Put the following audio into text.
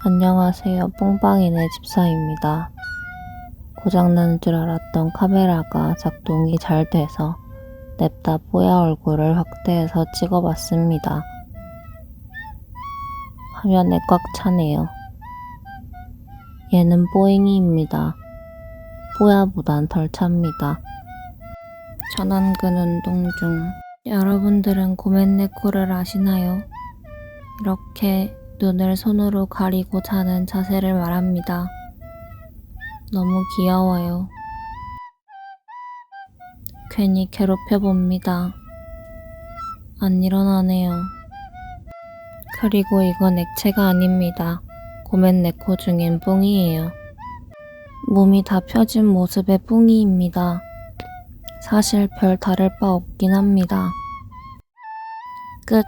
안녕하세요. 뽕빵이네 집사입니다. 고장난 줄 알았던 카메라가 작동이 잘 돼서 냅다 뽀야 얼굴을 확대해서 찍어봤습니다. 화면에 꽉 차네요. 얘는 뽀잉이입니다. 뽀야보단 덜 찹니다. 전완근 운동 중 여러분들은 고멘네코를 아시나요? 이렇게 눈을 손으로 가리고 자는 자세를 말합니다. 너무 귀여워요. 괜히 괴롭혀 봅니다. 안 일어나네요. 그리고 이건 액체가 아닙니다. 고멘네코 중엔 뿡이에요. 몸이 다 펴진 모습의 뿡이입니다. 사실 별 다를 바 없긴 합니다. 끝.